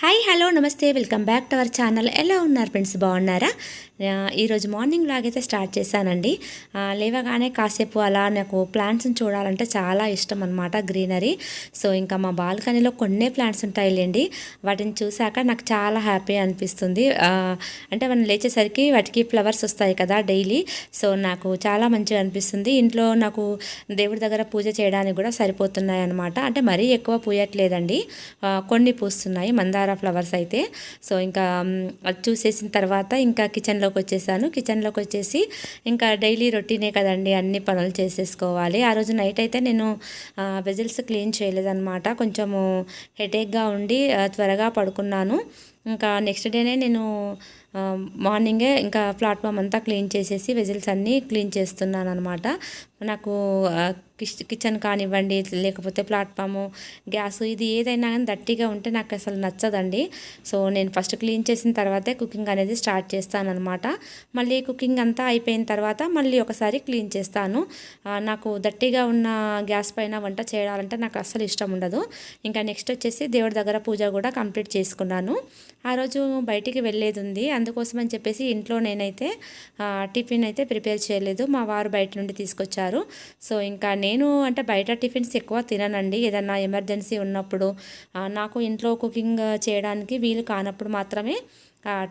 Hi hello namaste. Welcome back to our channel ఎలా ఉన్నారు friends బాగున్నారా? ఈరోజు మార్నింగ్ లాగైతే స్టార్ట్ చేశానండి. లేవగానే కాసేపు అలా నాకు ప్లాంట్స్ని చూడాలంటే చాలా ఇష్టం అనమాట గ్రీనరీ సో ఇంకా మా బాల్కనీలో కొన్ని ప్లాంట్స్ ఉంటాయిలేండి. వాటిని చూశాక నాకు చాలా హ్యాపీ అనిపిస్తుంది. అంటే మనం లేచేసరికి వాటికి ఫ్లవర్స్ వస్తాయి కదా డైలీ సో నాకు చాలా మంచిగా అనిపిస్తుంది. ఇంట్లో నాకు దేవుడి దగ్గర పూజ చేయడానికి కూడా సరిపోతున్నాయి అనమాట అంటే మరీ ఎక్కువ పూయట్లేదండి. కొన్ని పూస్తున్నాయి. మందార ఫ్లవర్స్ అయితే. సో ఇంకా అది చూసేసిన తర్వాత ఇంకా కిచెన్లోకి వచ్చేసాను. కిచెన్లోకి వచ్చేసి ఇంకా డైలీ రొటీనే కదండి అన్ని పనులు చేసేసుకోవాలి. ఆ రోజు నైట్ అయితే నేను వెజిల్స్ క్లీన్ చేయలేదన్నమాట. కొంచెము హెడేక్గా ఉండి త్వరగా పడుకున్నాను. ఇంకా నెక్స్ట్ డేనే నేను మార్నింగే ఇంకా ప్లాట్ఫామ్ అంతా క్లీన్ చేసేసి వెజిల్స్ అన్నీ క్లీన్ చేస్తున్నాను అనమాట నాకు కిచెన్ కానివ్వండి లేకపోతే ప్లాట్ఫాము గ్యాస్ ఇది ఏదైనా కానీ దట్టిగా ఉంటే నాకు అసలు నచ్చదండి. సో నేను ఫస్ట్ క్లీన్ చేసిన తర్వాతే కుకింగ్ అనేది స్టార్ట్ చేస్తాను అనమాట మళ్ళీ కుకింగ్ అంతా అయిపోయిన తర్వాత మళ్ళీ ఒకసారి క్లీన్ చేస్తాను. నాకు దట్టిగా ఉన్న గ్యాస్ పైన వంట చేయాలంటే నాకు అస్సలు ఇష్టం ఉండదు. ఇంకా నెక్స్ట్ వచ్చేసి దేవుడి దగ్గర పూజ కూడా కంప్లీట్ చేసుకున్నాను. ఆ రోజు బయటికి వెళ్ళేది ఉంది. అందుకోసం అని చెప్పేసి ఇంట్లో నేనైతే టిఫిన్ అయితే ప్రిపేర్ చేయలేదు. మా వారు బయట నుండి తీసుకొచ్చారు. సో ఇంకా నేను అంటే బయట టిఫిన్స్ ఎక్కువ తిననండి. ఏదన్నా ఎమర్జెన్సీ ఉన్నప్పుడు నాకు ఇంట్లో కుకింగ్ చేయడానికి వీలు కానప్పుడు మాత్రమే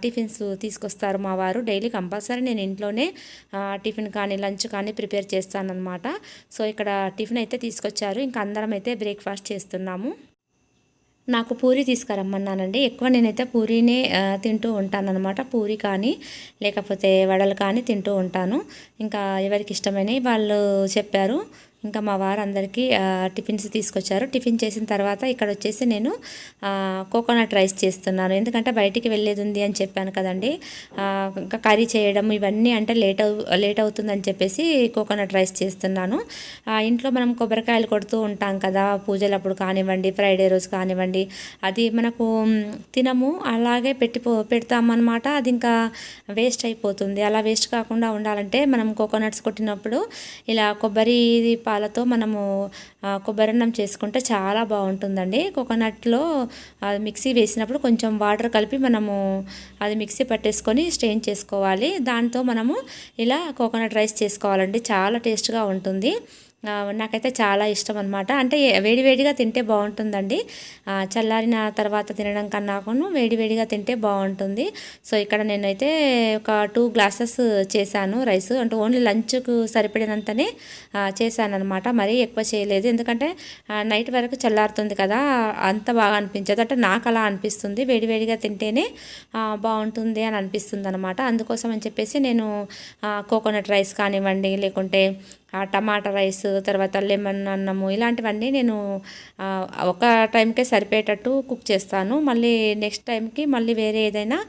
టిఫిన్స్ తీసుకొస్తారు మా వారు. డైలీ కంపల్సరీ నేను ఇంట్లోనే టిఫిన్ కానీ లంచ్ కానీ ప్రిపేర్ చేస్తానన్నమాట. సో ఇక్కడ టిఫిన్ అయితే తీసుకొచ్చారు. ఇంకా అందరం అయితే బ్రేక్ఫాస్ట్ చేస్తున్నాము. నాకు పూరి తీసుకురమ్మన్నానండి. ఎక్కువ నేనైతే పూరీనే తింటూ ఉంటానన్నమాట. పూరి కానీ లేకపోతే వడలు కానీ తింటూ ఉంటాను. ఇంకా ఎవరికి ఇష్టమని వాళ్ళు చెప్పారు. ఇంకా మా వారు అందరికీ టిఫిన్స్ తీసుకొచ్చారు. టిఫిన్ చేసిన తర్వాత ఇక్కడ వచ్చేసి నేను కోకోనట్ రైస్ చేస్తున్నాను. ఎందుకంటే బయటికి వెళ్ళేది ఉంది అని చెప్పాను కదండి. ఇంకా కర్రీ చేయడం ఇవన్నీ అంటే లేట్ అవు లేట్ అవుతుందని చెప్పేసి కోకోనట్ రైస్ చేస్తున్నాను. ఇంట్లో మనం కొబ్బరికాయలు కొడుతూ ఉంటాం కదా పూజలప్పుడు కానివ్వండి ఫ్రైడే రోజు కానివ్వండి అది మనకు తినము అలాగే పెట్టిపో పెడతామన్నమాట. అది ఇంకా వేస్ట్ అయిపోతుంది. అలా వేస్ట్ కాకుండా ఉండాలంటే మనం కోకోనట్స్ కొట్టినప్పుడు ఇలా కొబ్బరి పాలతో మనము కొబ్బరన్నం కొబ్బరి అన్నం చేసుకుంటే చాలా బాగుంటుందండి. కోకోనట్లో అది మిక్సీ వేసినప్పుడు కొంచెం వాటర్ కలిపి మనము అది మిక్సీ పట్టేసుకొని స్ట్రెయిన్ చేసుకోవాలి. దాంతో మనము ఇలా కోకోనట్ రైస్ చేసుకోవాలండి. చాలా టేస్ట్గా ఉంటుంది. నాకైతే చాలా ఇష్టం అనమాట అంటే వేడివేడిగా తింటే బాగుంటుందండి. చల్లారిన తర్వాత తినడం కన్నా కూడా వేడివేడిగా తింటే బాగుంటుంది. సో ఇక్కడ నేనైతే ఒక టూ గ్లాసెస్ చేశాను రైస్. అంటే ఓన్లీ లంచ్కు సరిపడినంతనే చేశాను అనమాట మరీ ఎక్కువ చేయలేదు. ఎందుకంటే నైట్ వరకు చల్లారుతుంది కదా అంత బాగా అనిపించదు. అంటే నాకు అలా అనిపిస్తుంది. వేడివేడిగా తింటేనే బాగుంటుంది అని అనిపిస్తుంది అనమాట అందుకోసం అని చెప్పేసి నేను కోకోనట్ రైస్ కానివ్వండి లేకుంటే టమాటా రైస్ తర్వాత లెమన్ అన్నము ఇలాంటివన్నీ నేను ఒక టైంకే సరిపోయేటట్టు కుక్ చేస్తాను. మళ్ళీ నెక్స్ట్ టైంకి మళ్ళీ వేరే ఏదైనా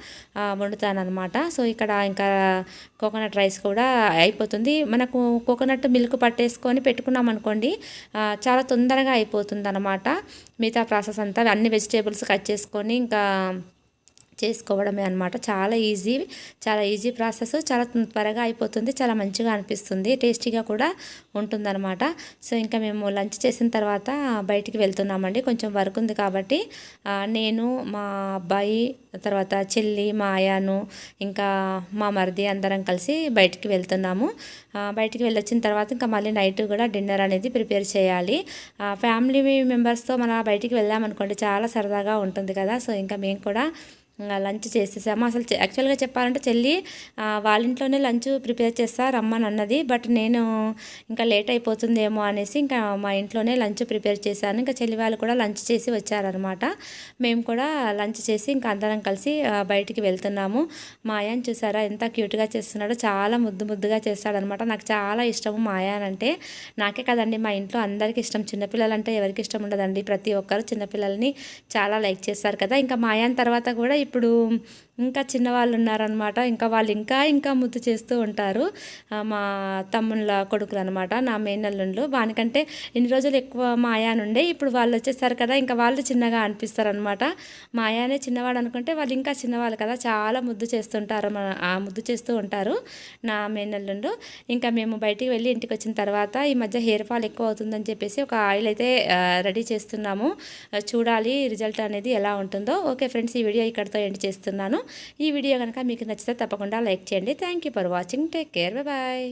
వండుతాను అనమాట సో ఇక్కడ ఇంకా కోకోనట్ రైస్ కూడా అయిపోతుంది. మనకు కోకోనట్ మిల్క్ పట్టేసుకొని పెట్టుకున్నాం అనుకోండి చాలా తొందరగా అయిపోతుంది అనమాట మిగతా ప్రాసెస్ అంతా అన్ని వెజిటేబుల్స్ కట్ చేసుకొని ఇంకా చేసుకోవడమే అనమాట చాలా ఈజీ చాలా ఈజీ ప్రాసెస్ చాలా త్వరగా అయిపోతుంది చాలా మంచిగా అనిపిస్తుంది టేస్టీగా కూడా ఉంటుందన్నమాట. సో ఇంకా మేము లంచ్ చేసిన తర్వాత బయటికి వెళ్తున్నామండి. కొంచెం వర్క్ ఉంది కాబట్టి నేను మా అబ్బాయి తర్వాత చెల్లి మా ఆయాను ఇంకా మా మరిది అందరం కలిసి బయటికి వెళ్తున్నాము. బయటికి వెళ్ళొచ్చిన తర్వాత ఇంకా మళ్ళీ నైట్ కూడా డిన్నర్ అనేది ప్రిపేర్ చేయాలి. ఫ్యామిలీ మెంబర్స్తో మన బయటికి వెళ్ళామనుకోండి చాలా సరదాగా ఉంటుంది కదా. సో ఇంకా మేము కూడా లంచ్ చేసేసాము. అసలు యాక్చువల్గా చెప్పాలంటే చెల్లి వాళ్ళ ఇంట్లోనే లంచ్ ప్రిపేర్ చేస్తా రమ్మని అన్నది. బట్ నేను ఇంకా లేట్ అయిపోతుందేమో అనేసి ఇంకా మా ఇంట్లోనే లంచ్ ప్రిపేర్ చేశాను. ఇంకా చెల్లి వాళ్ళు కూడా లంచ్ చేసి వచ్చారనమాట మేము కూడా లంచ్ చేసి ఇంకా అందరం కలిసి బయటికి వెళ్తున్నాము. మా చూసారా? ఎంత క్యూట్గా చేస్తున్నాడో. చాలా ముద్దు ముద్దుగా చేస్తాడనమాట నాకు చాలా ఇష్టము మా అంటే. నాకే కదండి మా ఇంట్లో అందరికీ ఇష్టం. చిన్నపిల్లలంటే ఎవరికి ఇష్టం ఉండదండి. ప్రతి ఒక్కరు చిన్నపిల్లల్ని చాలా లైక్ చేస్తారు కదా. ఇంకా మా తర్వాత కూడా ఇప్పుడు ఇంకా చిన్నవాళ్ళు ఉన్నారనమాట ఇంకా వాళ్ళు ఇంకా ఇంకా ముద్దు చేస్తూ ఉంటారు. మా తమ్ముళ్ళ కొడుకులు అనమాట నా మేనల్లుండ్లు వానికంటే ఇన్ని రోజులు ఎక్కువ మాయానుండే. ఇప్పుడు వాళ్ళు వచ్చేసారు కదా ఇంకా వాళ్ళు చిన్నగా అనిపిస్తారు అనమాట మా చిన్నవాడు అనుకుంటే వాళ్ళు ఇంకా చిన్నవాళ్ళు కదా చాలా ముద్దు చేస్తుంటారు మన- ఆ ముద్దు చేస్తూ ఉంటారు నా మేనల్లుండు ఇంకా మేము బయటికి వెళ్ళి ఇంటికి వచ్చిన తర్వాత ఈ మధ్య హెయిర్ ఫాల్ ఎక్కువ అవుతుందని చెప్పేసి ఒక ఆయిల్ అయితే రెడీ చేస్తున్నాము. చూడాలి రిజల్ట్ అనేది ఎలా ఉంటుందో. ఓకే ఫ్రెండ్స్ ఈ వీడియో ఇక్కడితో ఎండ్ చేస్తున్నాను. ఈ వీడియో కనుక మీకు నచ్చితే తప్పకుండా లైక్ చేయండి. Thank you for watching take care bye